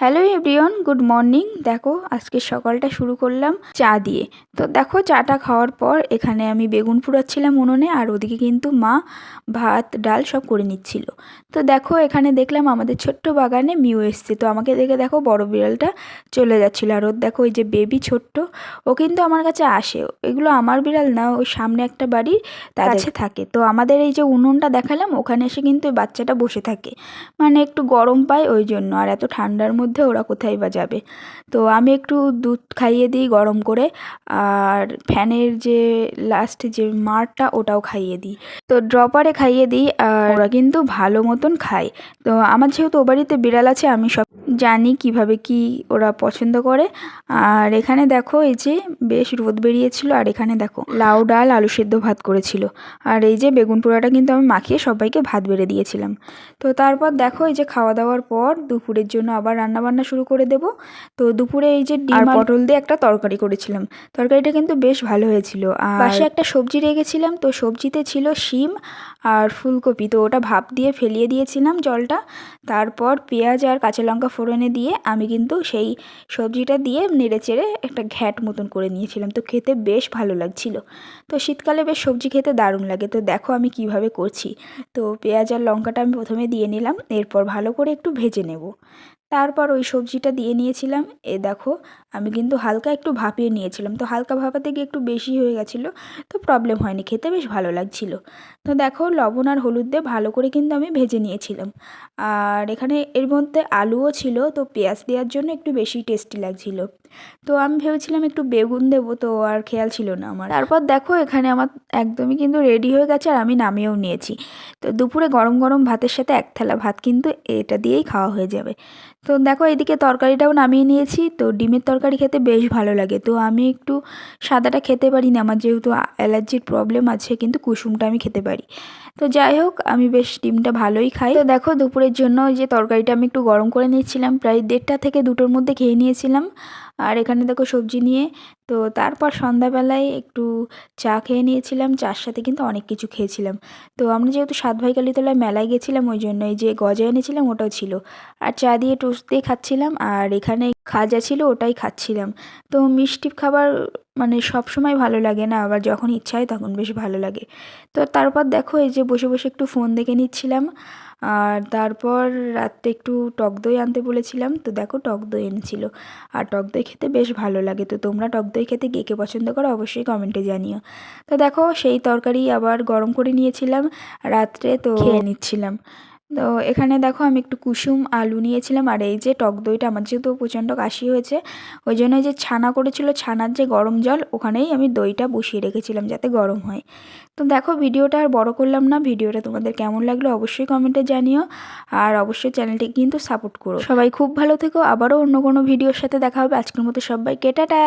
Hello everyone good morning. দেখো আজকে সকালটা শুরু করলাম চা দিয়ে। তো দেখো চাটা খাওয়ার পর এখানে আমি বেগুন পুড়াচ্ছিলাম উনুনে আর ওদিকে কিন্তু মা ভাত ডাল সব করে নিচ্ছিল। তো দেখো এখানে দেখলাম আমাদের ছোট্ট বাগানে মিউ এসছে। তো আমাকে দেখে দেখো বড় বিড়ালটা চলে যাচ্ছিল। আর ওর দেখো ওই যে বেবি ছোট্ট ও কিন্তু আমার কাছে আসে। এগুলো আমার বিড়াল না ওই সামনে একটা বাড়ি তার কাছে থাকে। তো আমাদের এই যে উনুনটা দেখালাম ওখানে এসে কিন্তু ওই বাচ্চাটা বসে থাকে। মানে একটু গরম পায় ওই জন্য। আর এত ঠান্ডার মধ্যে ওরা কোথায় বা যাবে। তো আমি একটু দুধ খাইয়ে দিই গরম করে, আর ফ্যানের যে লাস্ট যে মারটা ওটাও খাইয়ে দিই। তো ড্রপারে খাইয়ে দিই, আর ওরা কিন্তু ভালো মতন খায়। তো আমার যেহেতু ও বাড়িতে বিড়াল আছে, আমি সব জানি কীভাবে কি ওরা পছন্দ করে। আর এখানে দেখো এই যে বেশ রোদ বেরিয়েছিল আর এখানে দেখো লাউ ডাল আলু সেদ্ধ ভাত করেছিল। আর এই যে বেগুন পোড়াটা কিন্তু আমি মাখিয়ে সবাইকে ভাত বেড়ে দিয়েছিলাম। তো তারপর দেখো এই যে খাওয়া দাওয়ার পর দুপুরের জন্য আবার রান্না বান্না শুরু করে দেব। তো দুপুরে এই যে ডিম আর পটল দিয়ে একটা তরকারি করেছিলাম। তরকারিটা কিন্তু বেশ ভালো হয়েছিল। আর পাশে একটা সবজি রেখেছিলাম তো সবজিতে ছিল শিম আর ফুলকপি। তো ওটা ভাপ দিয়ে ফেলিয়ে দিয়েছিলাম জলটা। তারপর পেঁয়াজ আর কাঁচা লঙ্কা ফোড়নে দিয়ে আমি কিন্তু সেই সবজিটা দিয়ে নেড়ে চেড়ে একটা ঘ্যাট মতন করে নিয়েছিলাম। তো খেতে বেশ ভালো লাগছিল। তো শীতকালে বেশ সবজি খেতে দারুণ লাগে। তো দেখো আমি কীভাবে করছি। তো পেঁয়াজ আর লঙ্কাটা আমি প্রথমে দিয়ে নিলাম। এরপর ভালো করে একটু ভেজে নেব। তারপর ওই সবজিটা দিয়ে নিয়েছিলাম। এ দেখো, আমি কিন্তু হালকা একটু ভাপিয়ে নিয়েছিলাম। তো হালকা ভাপাতে গিয়ে একটু বেশি হয়ে গেছিল, তো প্রবলেম হয়নি। খেতে বেশ ভালো লাগছিল। তো দেখো, লবণ আর হলুদ দিয়ে ভালো করে কিন্তু আমি ভেজে নিয়েছিলাম। আর এখানে এর মধ্যে আলুও ছিল, তো পেঁয়াজ দেওয়ার জন্য একটু বেশি টেস্টি লাগছিল। তো আমি ভেবেছিলাম একটু বেগুন দেবো, তো আর খেয়াল ছিল না আমার। তারপর দেখো, এখানে আমার একদমই কিন্তু রেডি হয়ে গেছে আর আমি নামিয়েও নিয়েছি। তো দুপুরে গরম গরম ভাতের সাথে এক থালা ভাত কিন্তু এটা দিয়েই খাওয়া হয়ে যাবে। তো দেখো এদিকে তরকারিটাও নামিয়ে নিয়েছি। তো ডিমের তরকারি খেতে বেশ ভালো লাগে। তো আমি একটু সাদাটা খেতে পারি না আমার যেহেতু অ্যালার্জির প্রবলেম আছে, কিন্তু কুসুমটা আমি খেতে পারি। তো যাই হোক, আমি বেশ ডিমটা ভালোই খাই। তো দেখো, দুপুরের জন্য যে তরকারিটা আমি একটু গরম করে নিয়েছিলাম, প্রায় দেড়টা থেকে দুটোর মধ্যে খেয়ে নিয়েছিলাম। আর এখানে দেখো সবজি নিয়ে, তো তারপর সন্ধ্যাবেলায় একটু চা খেয়ে নিয়েছিলাম, চার সাথে কিন্তু অনেক কিছু খেয়েছিলাম। তো আমরা যেহেতু সাত ভাই কালীতলায় মেলায় গেছিলাম, ওই জন্য এই যে গজা এনেছিলাম, ওটাও ছিল। আর চা দিয়ে টোস্ট দিয়ে খাচ্ছিলাম, আর এখানে খাজা ছিল ওটাই খাচ্ছিলাম। তো মিষ্টি খাবার মানে সব সময় ভালো লাগে না, আবার যখন ইচ্ছা হয় তখন বেশ ভালো লাগে। তো তারপর দেখো এই যে বসে বসে একটু ফোন দেখে নিচ্ছিলাম, আর তারপর রাত্রে একটু টক দই আনতে বলেছিলাম, তো দেখো টক দই এনেছিল। আর টক দই খেতে বেশ ভালো লাগে, তো তোমরা টক দই খেতে কে কে পছন্দ করো অবশ্যই কমেন্টে জানিও। তো দেখো সেই তরকারি আবার গরম করে নিয়েছিলাম, রাত্রে তো খেয়ে নিচ্ছিলাম। তো এখানে দেখো আমি একটু কুসুম আলু নিয়েছিলাম, আর এই যে টক দইটা, আমার যেহেতু প্রচণ্ড কাশি হয়েছে, ওই জন্য যে ছানা করেছিল, ছানার যে গরম জল, ওখানেই আমি দইটা বসিয়ে রেখেছিলাম যাতে গরম হয়। তো দেখো, ভিডিওটা আর বড় করলাম না, ভিডিওটা তোমাদের কেমন লাগল অবশ্যই কমেন্টে জানিও, আর অবশ্যই চ্যানেলটি কিন্তু সাপোর্ট করো। সবাই খুব ভালো থেকো, আবারও অন্য কোনো ভিডিওর সাথে দেখা হবে, আজকের মতো সবাই কেটাটা